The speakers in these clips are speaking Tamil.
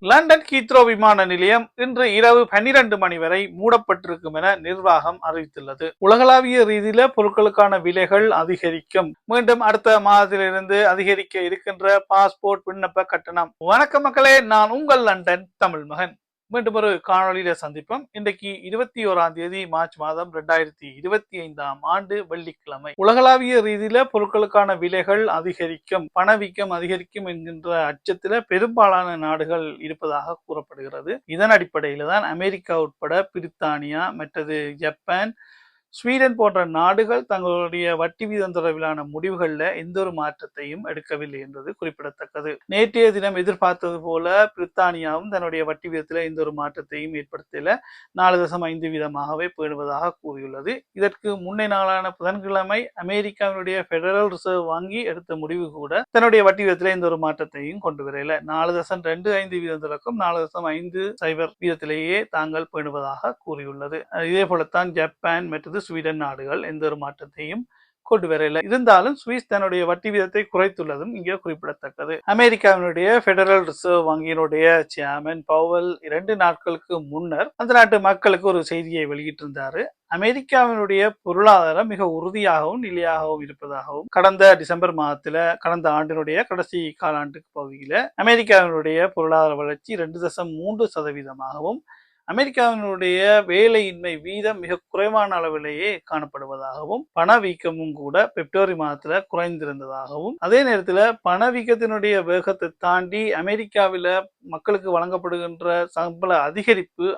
லண்டன் ஹீத்ரோ விமான நிலையம் இன்று இரவு பன்னிரண்டு மணி வரை மூடப்பட்டிருக்கும் என நிர்வாகம் அறிவித்துள்ளது. உலகளாவிய ரீதியில பொருட்களுக்கான விலைகள் அதிகரிக்கும். மீண்டும் அடுத்த மாதத்திலிருந்து அதிகரிக்க இருக்கின்ற பாஸ்போர்ட் விண்ணப்ப கட்டணம். வணக்க மக்களே நான் உங்கள் லண்டன் தமிழ் மகன் மீண்டும் ஒரு காணொலியில சந்திப்போம். இன்றைக்கு இருபத்தி ஓராம் தேதி மார்ச் மாதம் ரெண்டாயிரத்தி இருபத்தி ஐந்தாம் ஆண்டு வெள்ளிக்கிழமை. உலகளாவிய ரீதியில பொருட்களுக்கான விலைகள் அதிகரிக்கும் பணவீக்கம் அதிகரிக்கும் என்கின்ற அச்சத்துல பெரும்பாலான நாடுகள் இருப்பதாக கூறப்படுகிறது. இதன் அடிப்படையில தான் அமெரிக்கா உட்பட பிரித்தானியா மற்றது ஜப்பான் ஸ்வீடன் போன்ற நாடுகள் தங்களுடைய வட்டி வீதம் தொடர்பிலான முடிவுகளில் எந்த ஒரு மாற்றத்தையும் எடுக்கவில்லை என்பது குறிப்பிடத்தக்கது. நேற்றைய தினம் எதிர்பார்த்தது போல பிரித்தானியாவும் தன்னுடைய வட்டி வீதத்தில் எந்த ஒரு மாற்றத்தையும் ஏற்படுத்தல. நாலு தசம் ஐந்து வீதமாகவே பேணுவதாக கூறியுள்ளது. இதற்கு முன்னே நாளான புதன்கிழமை அமெரிக்காவினுடைய பெடரல் ரிசர்வ் வங்கி எடுத்த முடிவு கூட தன்னுடைய வட்டி வீதத்தில் எந்த ஒரு மாற்றத்தையும் கொண்டு வரல. நாலு தசம் ரெண்டு ஐந்து வீதம் திறக்கும் நாலு தசம் ஐந்து சைபர் வீதத்திலேயே தாங்கள் பேணுவதாக கூறியுள்ளது. இதே போலத்தான் ஜப்பான் மற்றது ஸ்வீடன் நாடுகள் எந்த ஒரு மாற்றத்தையும் கொண்டு வரல. இருந்தாலும் சுவிஸ் தன்னுடைய வட்டி வீதத்தை குறைத்துள்ளதும் இங்கே குறிப்பிடத்தக்கது. அமெரிக்காவினுடைய பெடரல் ரிசர்வ் வங்கியினுடைய சேர்மன் பவல் இரண்டு நாட்களுக்கு முன்னர் அந்த நாட்டு மக்களுக்கு ஒரு செய்தியை வெளியிட்டிருந்தாரு. அமெரிக்காவினுடைய பொருளாதாரம் மிக உறுதியாகவும் நிலையாகவும் இருப்பதாகவும் கடந்த டிசம்பர் மாதத்துல கடந்த ஆண்டினுடைய கடைசி காலாண்டுக்கு பகுதியில அமெரிக்காவினுடைய பொருளாதார வளர்ச்சி ரெண்டு தசம் மூன்று சதவீதமாகவும் அமெரிக்காவினுடைய வேலையின்மை வீதம் மிக குறைவான அளவிலேயே காணப்படுவதாகவும் பணவீக்கமும் கூட பிப்ரவரி மாதத்துல குறைந்திருந்ததாகவும் அதே நேரத்துல பணவீக்கத்தினுடைய வேகத்தை தாண்டி அமெரிக்காவில மக்களுக்கு வழங்கப்படுகின்ற சம்பள அதிகரிப்பு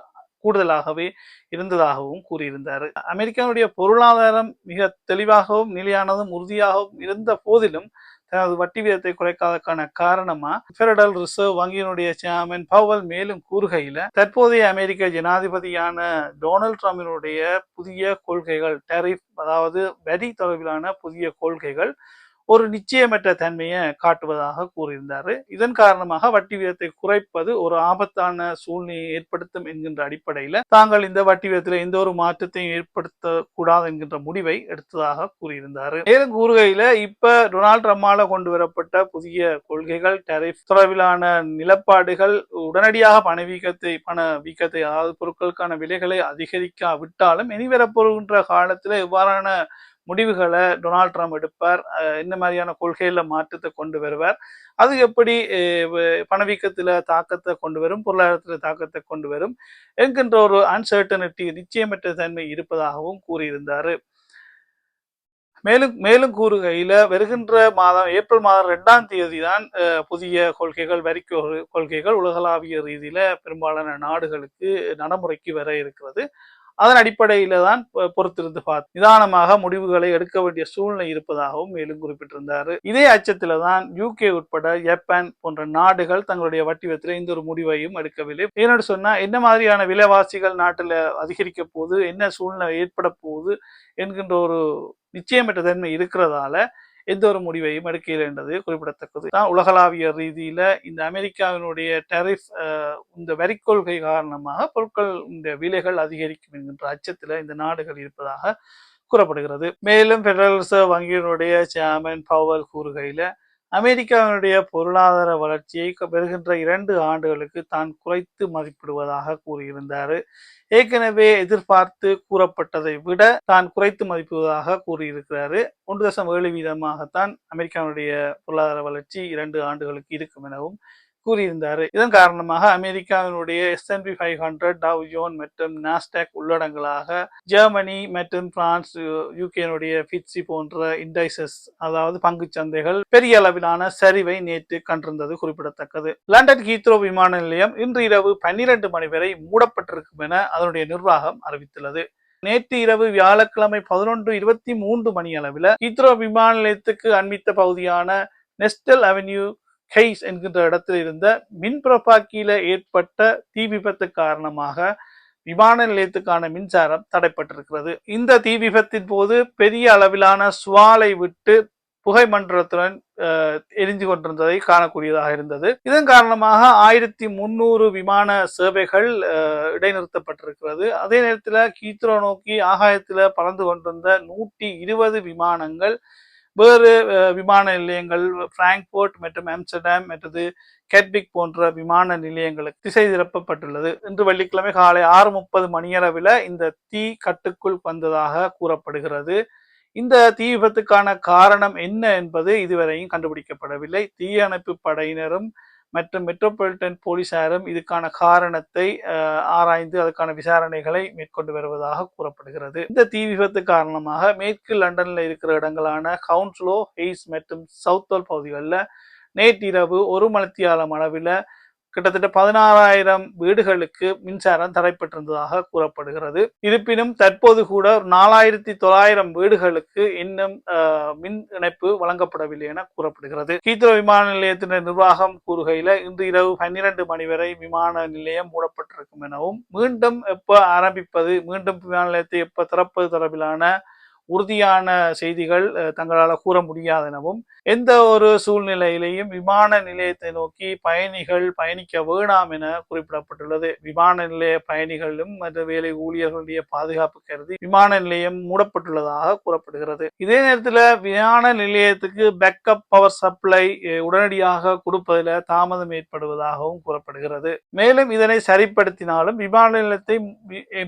கூடுதலாகவே இருந்ததாகவும் கூறியிருந்தார். அமெரிக்காவுடைய பொருளாதாரம் மிக தெளிவாகவும் நிலையானதும் உறுதியாகவும் இருந்த போதிலும் அதாவது வட்டி வீதத்தை குறைக்காதற்கான காரணமா பெடரல் ரிசர்வ் வங்கியினுடைய சேர்மன் பவல் மேலும் கூறுகையில தற்போதைய அமெரிக்க ஜனாதிபதியான டொனால்ட் ட்ரம்பினுடைய புதிய கொள்கைகள் டெரிஃப் அதாவது வரி தொடர்பிலான புதிய கொள்கைகள் ஒரு நிச்சயமற்ற தன்மையை காட்டுவதாக கூறியிருந்தார். இதன் காரணமாக வட்டி வீதத்தை குறைப்பது ஒரு ஆபத்தான சூழ்நிலையை ஏற்படுத்தும் என்கின்ற அடிப்படையில் தாங்கள் இந்த வட்டி வீதத்தில் எந்த ஒரு மாற்றத்தையும் ஏற்படுத்த கூடாது என்கின்ற முடிவை எடுத்ததாக கூறியிருந்தார். மேலும் கூறுகையில இப்ப டொனால்ட் ட்ரம்பால கொண்டு வரப்பட்ட புதிய கொள்கைகள் டெரிஃப் தொடர்பிலான நிலப்பாடுகள் உடனடியாக பணவீக்கத்தை பண வீக்கத்தை அதாவது பொருட்களுக்கான விலைகளை அதிகரிக்காவிட்டாலும் இனி வரப்போகின்ற காலத்தில் எவ்வாறான முடிவுகளை டொனால்ட் ட்ரம்ப் எடுப்பார். இந்த மாதிரியான கொள்கையில் மாற்றத்தை கொண்டு வருவார். அது எப்படி பணவீக்கத்தில் தாக்கத்தை கொண்டு வரும் பொருளாதாரத்தில் தாக்கத்தை கொண்டு வரும் என்கின்ற ஒரு அன்சர்டனிட்டி நிச்சயமற்ற தன்மை இருப்பதாகவும் கூறியிருந்தார். மேலும் மேலும் கூறுகையில் வருகின்ற மாதம் ஏப்ரல் மாதம் ரெண்டாம் தேதி தான் புதிய கொள்கைகள் வரி கொள்கைகள் உலகளாவிய ரீதியில பெரும்பாலான நாடுகளுக்கு நடைமுறைக்கு வர இருக்கிறது. அதன் அடிப்படையில தான் பொறுத்திருந்து பார்த்து நிதானமாக முடிவுகளை எடுக்க வேண்டிய சூழ்நிலை இருப்பதாகவும் மேலும் குறிப்பிட்டிருந்தார். இதே அச்சத்தில தான் யூகே உட்பட ஜப்பான் போன்ற நாடுகள் தங்களுடைய வட்டி வத்தில எந்த ஒரு முடிவையும் எடுக்கவில்லை. ஏன்னு சொன்னா என்ன மாதிரியான விலைவாசிகள் நாட்டுல அதிகரிக்க போகுது என்ன சூழ்நிலை ஏற்பட போகுது என்கின்ற ஒரு நிச்சயமற்ற தன்மை இருக்கிறதால எந்த ஒரு முடிவையும் எடுக்கல என்பது குறிப்பிடத்தக்கது. தான் உலகளாவிய ரீதியில இந்த அமெரிக்காவினுடைய டெரிஃப் இந்த வரி கொள்கை காரணமாக பொருட்கள் இந்த விலைகள் அதிகரிக்கும் என்கின்ற அச்சத்தில் இந்த நாடுகள் இருப்பதாக கூறப்படுகிறது. மேலும் பெடரல் ரிசர்வ் வங்கியினுடைய சேர்மன் பவல் கூறுகையில அமெரிக்காவினுடைய பொருளாதார வளர்ச்சியை பெறுகின்ற இரண்டு ஆண்டுகளுக்கு தான் குறைத்து மதிப்பிடுவதாக கூறியிருந்தார். ஏற்கனவே எதிர்பார்த்து கூறப்பட்டதை விட தான் குறைத்து மதிப்பிடுவதாக கூறியிருக்கிறாரு. ஒன்று தசம் ஏழு வீதமாகத்தான் அமெரிக்காவினுடைய பொருளாதார வளர்ச்சி இரண்டு ஆண்டுகளுக்கு இருக்கும் எனவும் கூறியிருந்தார். இதன் காரணமாக அமெரிக்காவினுடைய S and P five hundred Dow Jones மற்றும் நாஸ்டாக் உள்ளடங்களாக ஜெர்மனி மற்றும் பிரான்ஸ் யூகேனுடைய பிட்சி போன்ற இண்டைசஸ் அதாவது பங்கு சந்தைகள் பெரிய அளவிலான சரிவை நேற்று கண்டிருந்தது குறிப்பிடத்தக்கது. லண்டன் ஹீத்ரோ விமான நிலையம் இன்று இரவு பன்னிரண்டு மணி வரை மூடப்பட்டிருக்கும் என அதனுடைய நிர்வாகம் அறிவித்துள்ளது. நேற்று இரவு வியாழக்கிழமை பதினொன்று இருபத்தி மூன்று மணி அளவில் ஹீத்ரோ விமான நிலையத்துக்கு அண்மித்த பகுதியான நெஸ்டல் அவென்யூ ஹெய்ஸ் என்கின்ற இடத்தில் இருந்த மின் பிரபாக்கியில ஏற்பட்ட தீ விபத்து காரணமாக விமான நிலையத்துக்கான மின்சாரம் தடைப்பட்டிருக்கிறது. இந்த தீ விபத்தின் போது பெரிய அளவிலான சுவாலை விட்டு புகை மண்டலத்துடன் எரிஞ்சு கொண்டிருந்ததை காணக்கூடியதாக இருந்தது. இதன் காரணமாக ஆயிரத்தி முன்னூறு விமான சேவைகள் இடைநிறுத்தப்பட்டிருக்கிறது. அதே நேரத்தில் கீத்ரோ நோக்கி ஆகாயத்தில் பறந்து கொண்டிருந்த நூற்றி இருபது விமானங்கள் வேறு விமான நிலையங்கள் பிராங்க்போர்ட் மற்றும் ஆம்ஸ்டர்டாம் மற்றது கேட்பிக் போன்ற விமான நிலையங்களுக்கு திசை திருப்பப்பட்டுள்ளது. இன்று வெள்ளிக்கிழமை காலை ஆறு முப்பது மணியளவில் இந்த தீ கட்டுக்குள் வந்ததாக கூறப்படுகிறது. இந்த தீ விபத்துக்கான காரணம் என்ன என்பது இதுவரையும் கண்டுபிடிக்கப்படவில்லை. தீயணைப்பு படையினரும் மற்றும் மெட்ரோபாலிட்டன் போலீசாரும் இதுக்கான காரணத்தை ஆராய்ந்து அதுக்கான விசாரணைகளை மேற்கொண்டு வருவதாக கூறப்படுகிறது. இந்த தீ விபத்து காரணமாக மேற்கு லண்டனில் இருக்கிற இடங்களான கவுன்ஸ்லோ ஹெய்ஸ் மற்றும் சவுத்தோல் பகுதிகளில் நேற்றிரவு ஒரு மணித்தியாலம் அளவில் கிட்டத்தட்ட பதினாறாயிரம் வீடுகளுக்கு மின்சாரம் தடைப்பட்டிருந்ததாக கூறப்படுகிறது. இருப்பினும் தற்போது கூட ஒரு நாலாயிரத்தி தொள்ளாயிரம் வீடுகளுக்கு இன்னும் மின் இணைப்பு வழங்கப்படவில்லை என கூறப்படுகிறது. கீத்ரோ விமான நிலையத்தின் நிர்வாகம் கூறுகையில இன்று இரவு பன்னிரண்டு மணி வரை விமான நிலையம் மூடப்பட்டிருக்கும் எனவும் மீண்டும் எப்ப ஆரம்பிப்பது மீண்டும் விமான நிலையத்தை எப்ப திறப்பது தொடர்பிலான உறுதியான செய்திகள் தங்களால் கூற முடியாதெனவும் எந்த ஒரு சூழ்நிலையிலையும் விமான நிலையத்தை நோக்கி பயணிகள் பயணிக்க வேணாம் என குறிப்பிடப்பட்டுள்ளது. விமான நிலைய பயணிகளும் மற்ற வேலை ஊழியர்களுடைய பாதுகாப்பு கருதி விமான நிலையம் மூடப்பட்டுள்ளதாக கூறப்படுகிறது. இதே நேரத்தில் விமான நிலையத்துக்கு பேக்கப் பவர் சப்ளை உடனடியாக கொடுப்பதில் தாமதம் ஏற்படுவதாகவும் கூறப்படுகிறது. மேலும் இதனை சரிப்படுத்தினாலும் விமான நிலையத்தை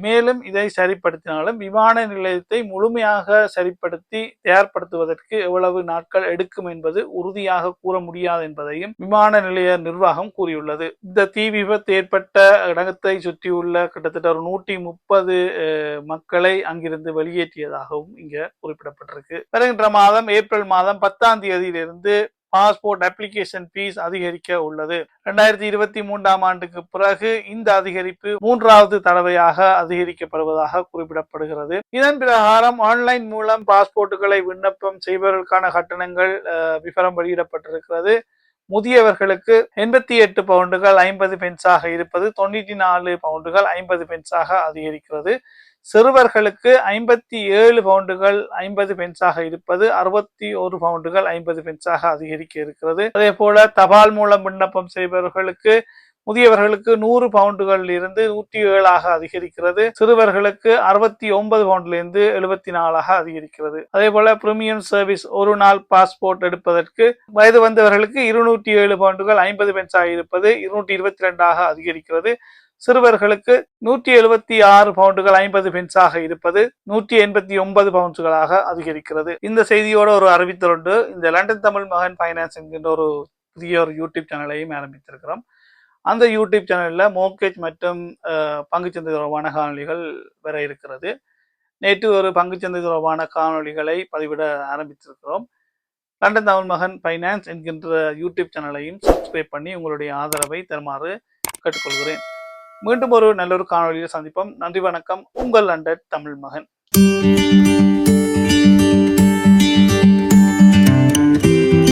மேலும் இதை சரிப்படுத்தினாலும் விமான நிலையத்தை முழுமையாக சரிப்படுத்தி தயார்படுத்துவதற்கு எவ்வளவு நாட்கள் எடுக்கும் என்பது உறுதியாக கூற முடியாது என்பதையும் விமான நிலைய நிர்வாகம் கூறியுள்ளது. இந்த தீ விபத்து ஏற்பட்ட இடத்தை சுற்றியுள்ள கிட்டத்தட்ட ஒரு நூற்றி முப்பது மக்களை அங்கிருந்து வெளியேற்றியதாகவும் இங்க குறிப்பிடப்பட்டிருக்கு. வருகின்ற மாதம் ஏப்ரல் மாதம் பத்தாம் தேதியிலிருந்து பாஸ்போர்ட் அப்ளிகேஷன் ஃபீஸ் அதிகரிக்க உள்ளது. ரெண்டாயிரத்தி இருபத்தி மூன்றாம் ஆண்டுக்கு பிறகு இந்த அதிகரிப்பு மூன்றாவது தடவையாக அதிகரிக்கப்படுவதாக குறிப்பிடப்படுகிறது. இதன் பிரகாரம் ஆன்லைன் மூலம் பாஸ்போர்ட்டுகளை விண்ணப்பம் செய்பவர்களுக்கான கட்டணங்கள் விவரம் வெளியிடப்பட்டிருக்கிறது. முதியவர்களுக்கு எண்பத்தி எட்டு பவுண்டுகள் ஐம்பது பென்ஸாக இருப்பது தொண்ணூற்றி நாலு பவுண்டுகள் ஐம்பது பென்ஸாக அதிகரிக்கிறது. சிறுவர்களுக்கு ஐம்பத்தி ஏழு பவுண்டுகள் ஐம்பது பென்ஸாக இருப்பது அறுபத்தி ஒரு பவுண்டுகள் ஐம்பது பென்ஸாக அதிகரிக்க இருக்கிறது. அதே போல தபால் மூலம் விண்ணப்பம் செய்பவர்களுக்கு முதியவர்களுக்கு நூறு பவுண்டுகள் இருந்து நூற்றி ஏழாக அதிகரிக்கிறது. சிறுவர்களுக்கு அறுபத்தி ஒன்பது பவுண்ட்ல இருந்து எழுபத்தி நாலாக அதிகரிக்கிறது. அதே போல பிரீமியம் சர்வீஸ் ஒரு நாள் பாஸ்போர்ட் எடுப்பதற்கு வயது வந்தவர்களுக்கு இருநூற்றி ஏழு பவுண்டுகள் ஐம்பது பென்ஸாக இருப்பது இருநூற்றி இருபத்தி ரெண்டாக அதிகரிக்கிறது. சிறுவர்களுக்கு நூற்றி எழுபத்தி ஆறு பவுண்டுகள் ஐம்பது பென்ஸாக இருப்பது நூற்றி எண்பத்தி ஒன்பது பவுண்ட்ஸ்களாக அதிகரிக்கிறது. இந்த செய்தியோட ஒரு அறிவித்தலுண்டு. இந்த லண்டன் தமிழ் மகன் ஃபைனான்ஸ் என்கின்ற ஒரு புதிய ஒரு யூடியூப் சேனலையும் ஆரம்பித்திருக்கிறோம். அந்த யூடியூப் சேனலில் மோகேஜ் மற்றும் பங்குச்சந்தை தொடர்பான காணொலிகள் வர இருக்கிறது. நேற்று ஒரு பங்குச்சந்தை தொடர்பான காணொலிகளை பதிவிட ஆரம்பித்திருக்கிறோம். லண்டன் தமிழ் மகன் ஃபைனான்ஸ் என்கின்ற யூடியூப் சேனலையும் சப்ஸ்கிரைப் பண்ணி உங்களுடைய ஆதரவை தருமாறு கேட்டுக்கொள்கிறேன். மீண்டும் ஒரு நல்லொரு காணொலியில் சந்திப்போம். நன்றி வணக்கம். உங்கள் அண்டர் தமிழ் மகன்